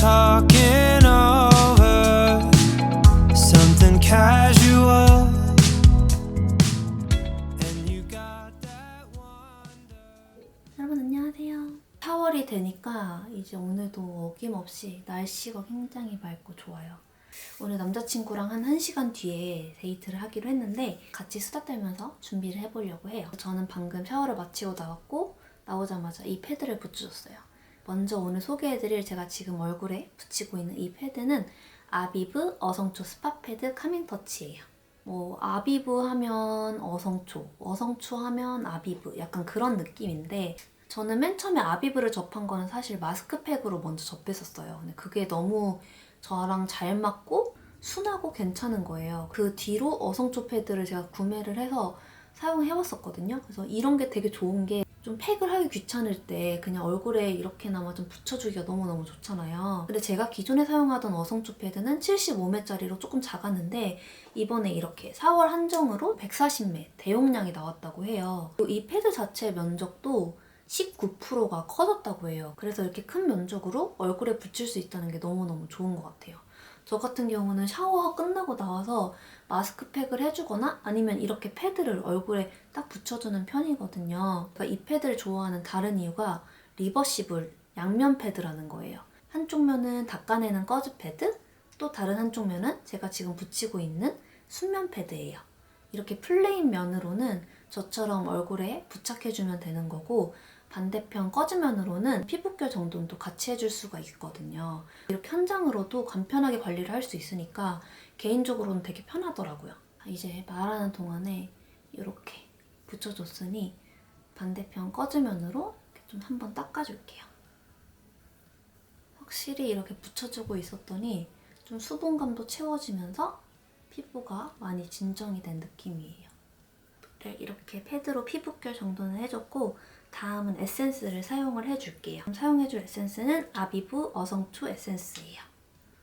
talking over something casual. And you got that wonder. 여러분 안녕하세요. 4월이 되니까 이제 오늘도 어김없이 날씨가 굉장히 맑고 좋아요. 오늘 남자친구랑 한 1시간 뒤에 데이트를 하기로 했는데 같이 수다 떨면서 준비를 해보려고 해요. 저는 방금 샤워를 마치고 나왔고 나오자마자 이 패드를 붙여줬어요. 먼저 오늘 소개해드릴 제가 지금 얼굴에 붙이고 있는 이 패드는 아비브 어성초 스파 패드 카밍 터치예요. 뭐 아비브 하면 어성초, 어성초 하면 아비브 약간 그런 느낌인데 저는 맨 처음에 아비브를 접한 거는 사실 마스크팩으로 먼저 접했었어요. 근데 그게 너무 저랑 잘 맞고 순하고 괜찮은 거예요. 그 뒤로 어성초 패드를 제가 구매를 해서 사용해봤었거든요. 그래서 이런 게 되게 좋은 게 좀 팩을 하기 귀찮을 때 그냥 얼굴에 이렇게나마 좀 붙여주기가 너무너무 좋잖아요. 근데 제가 기존에 사용하던 어성초 패드는 75매짜리로 조금 작았는데 이번에 이렇게 4월 한정으로 140매 대용량이 나왔다고 해요. 이 패드 자체의 면적도 19%가 커졌다고 해요. 그래서 이렇게 큰 면적으로 얼굴에 붙일 수 있다는 게 너무너무 좋은 것 같아요. 저 같은 경우는 샤워 끝나고 나와서 마스크팩을 해주거나 아니면 이렇게 패드를 얼굴에 딱 붙여주는 편이거든요. 그러니까 이 패드를 좋아하는 다른 이유가 리버시블 양면 패드라는 거예요. 한쪽 면은 닦아내는 꺼즈 패드, 또 다른 한쪽 면은 제가 지금 붙이고 있는 순면 패드예요. 이렇게 플레인 면으로는 저처럼 얼굴에 부착해주면 되는 거고 반대편 꺼즈면으로는 피부결 정돈도 같이 해줄 수가 있거든요. 이렇게 현장으로도 간편하게 관리를 할 수 있으니까 개인적으로는 되게 편하더라고요. 이제 말하는 동안에 이렇게 붙여줬으니 반대편 꺼즈면으로 이렇게 좀 한번 닦아줄게요. 확실히 이렇게 붙여주고 있었더니 좀 수분감도 채워지면서 피부가 많이 진정이 된 느낌이에요. 네, 이렇게 패드로 피부결 정돈을 해줬고 다음은 에센스를 사용을 해줄게요. 사용해줄 에센스는 아비브 어성초 에센스예요.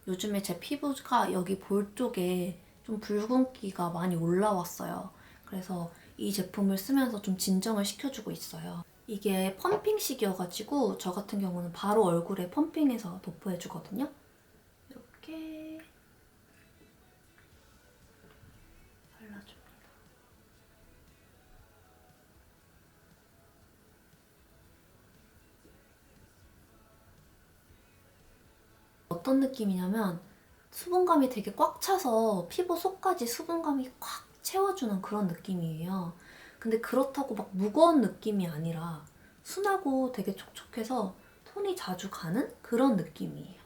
요즘에 제 피부가 여기 볼 쪽에 좀 붉은기가 많이 올라왔어요. 그래서 이 제품을 쓰면서 좀 진정을 시켜주고 있어요. 이게 펌핑식이어가지고 저 같은 경우는 바로 얼굴에 펌핑해서 도포해주거든요. 이렇게 어떤 느낌이냐면 수분감이 되게 꽉 차서 피부 속까지 수분감이 꽉 채워주는 그런 느낌이에요. 근데 그렇다고 막 무거운 느낌이 아니라 순하고 되게 촉촉해서 톤이 자주 가는 그런 느낌이에요.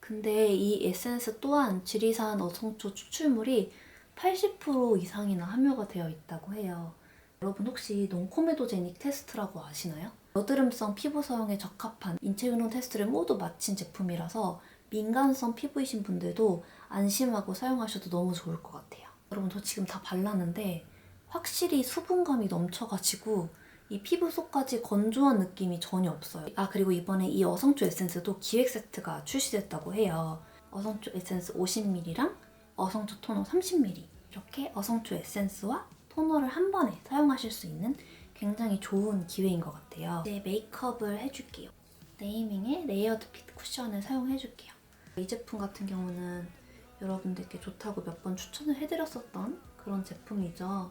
근데 이 에센스 또한 지리산 어성초 추출물이 80% 이상이나 함유가 되어 있다고 해요. 여러분 혹시 논코메도제닉 테스트라고 아시나요? 여드름성 피부 사용에 적합한 인체 유형 테스트를 모두 마친 제품이라서 민감성 피부이신 분들도 안심하고 사용하셔도 너무 좋을 것 같아요. 여러분 저 지금 다 발랐는데 확실히 수분감이 넘쳐가지고 이 피부 속까지 건조한 느낌이 전혀 없어요. 아 그리고 이번에 이 어성초 에센스도 기획 세트가 출시됐다고 해요. 어성초 에센스 50ml랑 어성초 토너 30ml 이렇게 어성초 에센스와 토너를 한 번에 사용하실 수 있는 굉장히 좋은 기회인 것 같아요. 이제 메이크업을 해줄게요. 네이밍의 레이어드 핏 쿠션을 사용해줄게요. 이 제품 같은 경우는 여러분들께 좋다고 몇 번 추천을 해드렸었던 그런 제품이죠.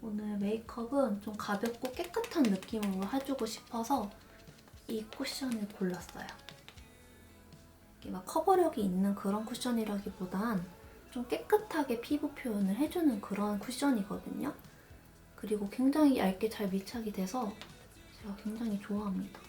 오늘 메이크업은 좀 가볍고 깨끗한 느낌으로 해주고 싶어서 이 쿠션을 골랐어요. 이게 막 커버력이 있는 그런 쿠션이라기보단 좀 깨끗하게 피부 표현을 해주는 그런 쿠션이거든요. 그리고 굉장히 얇게 잘 밀착이 돼서 제가 굉장히 좋아합니다.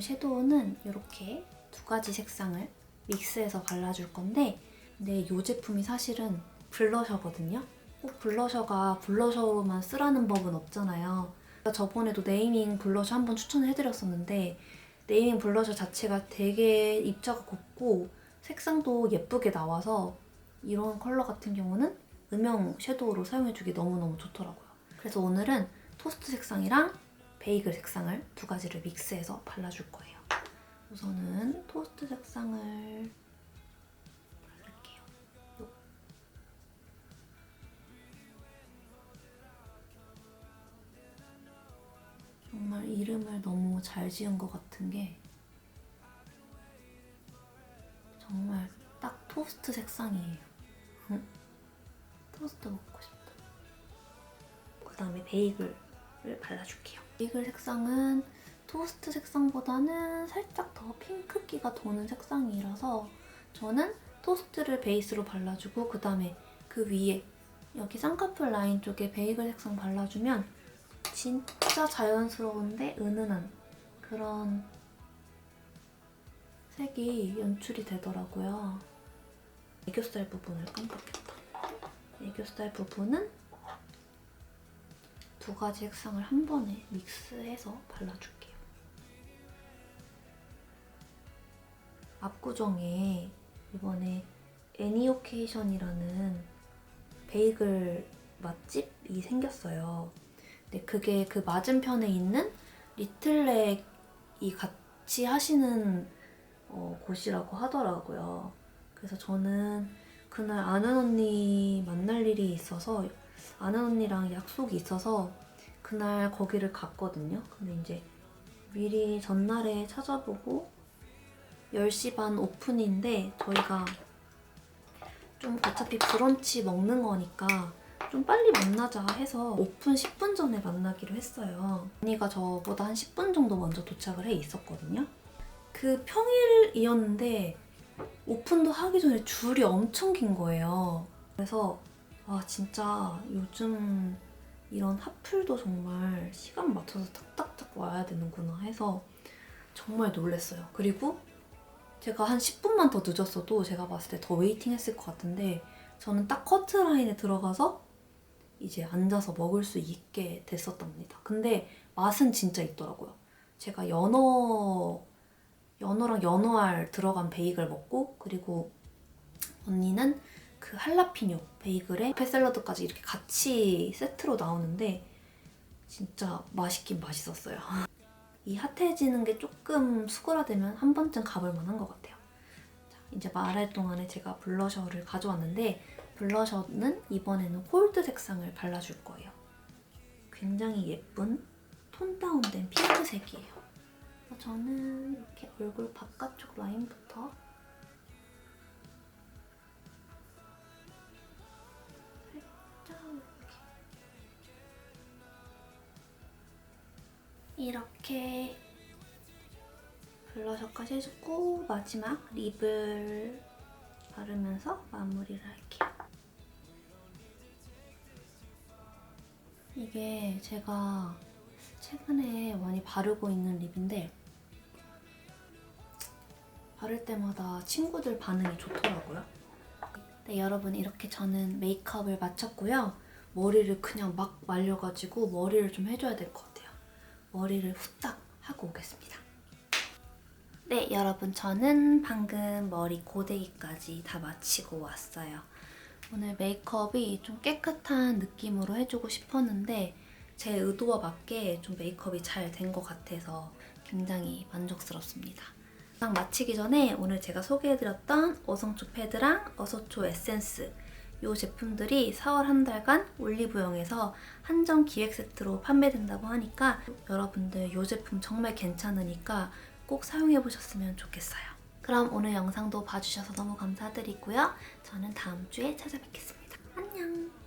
섀도우는 이렇게 두 가지 색상을 믹스해서 발라줄 건데 근데 이 제품이 사실은 블러셔거든요. 꼭 블러셔가 블러셔로만 쓰라는 법은 없잖아요. 저번에도 네이밍 블러셔 한번 추천을 해드렸었는데 네이밍 블러셔 자체가 되게 입자가 곱고 색상도 예쁘게 나와서 이런 컬러 같은 경우는 음영 섀도우로 사용해주기 너무너무 좋더라고요. 그래서 오늘은 토스트 색상이랑 베이글 색상을 두 가지를 믹스해서 발라줄 거예요. 우선은 토스트 색상을 바를게요. 요. 정말 이름을 너무 잘 지은 것 같은 게 정말 딱 토스트 색상이에요. 응? 토스트 먹고 싶다. 그 다음에 베이글을 발라줄게요. 베이글 색상은 토스트 색상보다는 살짝 더 핑크기가 도는 색상이라서 저는 토스트를 베이스로 발라주고 그 다음에 그 위에 여기 쌍꺼풀 라인 쪽에 베이글 색상 발라주면 진짜 자연스러운데 은은한 그런 색이 연출이 되더라고요. 애교살 부분을 깜빡했다. 애교살 부분은 두 가지 색상을 한 번에 믹스해서 발라줄게요. 압구정에 이번에 애니오케이션이라는 베이글 맛집이 생겼어요. 근데 그게 그 맞은편에 있는 리틀렉이 같이 하시는 어, 곳이라고 하더라고요. 그래서 저는 그날 아는 언니 만날 일이 있어서 아는 언니랑 약속이 있어서 그날 거기를 갔거든요. 근데 이제 미리 전날에 찾아보고 10시 반 오픈인데 저희가 좀 어차피 브런치 먹는 거니까 좀 빨리 만나자 해서 오픈 10분 전에 만나기로 했어요. 언니가 저보다 한 10분 정도 먼저 도착을 해 있었거든요. 그 평일이었는데 오픈도 하기 전에 줄이 엄청 긴 거예요. 그래서 아 진짜 요즘 이런 핫플도 정말 시간 맞춰서 탁탁탁 와야 되는구나 해서 정말 놀랐어요. 그리고 제가 한 10분만 더 늦었어도 제가 봤을 때 더 웨이팅 했을 것 같은데 저는 딱 커트라인에 들어가서 이제 앉아서 먹을 수 있게 됐었답니다. 근데 맛은 진짜 있더라고요. 제가 연어 연어랑 연어알 들어간 베이글 먹고 그리고 언니는 그 할라피뇨 베이글에 페 샐러드까지 이렇게 같이 세트로 나오는데 진짜 맛있긴 맛있었어요. 이 핫해지는 게 조금 수그라들면 한 번쯤 가볼 만한 것 같아요. 자, 이제 말할 동안에 제가 블러셔를 가져왔는데 블러셔는 이번에는 콜드 색상을 발라줄 거예요. 굉장히 예쁜 톤 다운된 핑크색이에요. 저는 이렇게 얼굴 바깥쪽 라인부터 살짝 이렇게 이렇게 블러셔까지 해주고 마지막 립을 바르면서 마무리를 할게요. 이게 제가 최근에 많이 바르고 있는 립인데 바를 때마다 친구들 반응이 좋더라고요. 네, 여러분 이렇게 저는 메이크업을 마쳤고요. 머리를 그냥 막 말려가지고 머리를 좀 해줘야 될 것 같아요. 머리를 후딱 하고 오겠습니다. 네, 여러분 저는 방금 머리 고데기까지 다 마치고 왔어요. 오늘 메이크업이 좀 깨끗한 느낌으로 해주고 싶었는데 제 의도와 맞게 좀 메이크업이 잘 된 것 같아서 굉장히 만족스럽습니다. 딱 마치기 전에 오늘 제가 소개해드렸던 어성초 패드랑 어서초 에센스 이 제품들이 4월 한 달간 올리브영에서 한정 기획 세트로 판매된다고 하니까 여러분들 이 제품 정말 괜찮으니까 꼭 사용해보셨으면 좋겠어요. 그럼 오늘 영상도 봐주셔서 너무 감사드리고요. 저는 다음 주에 찾아뵙겠습니다. 안녕!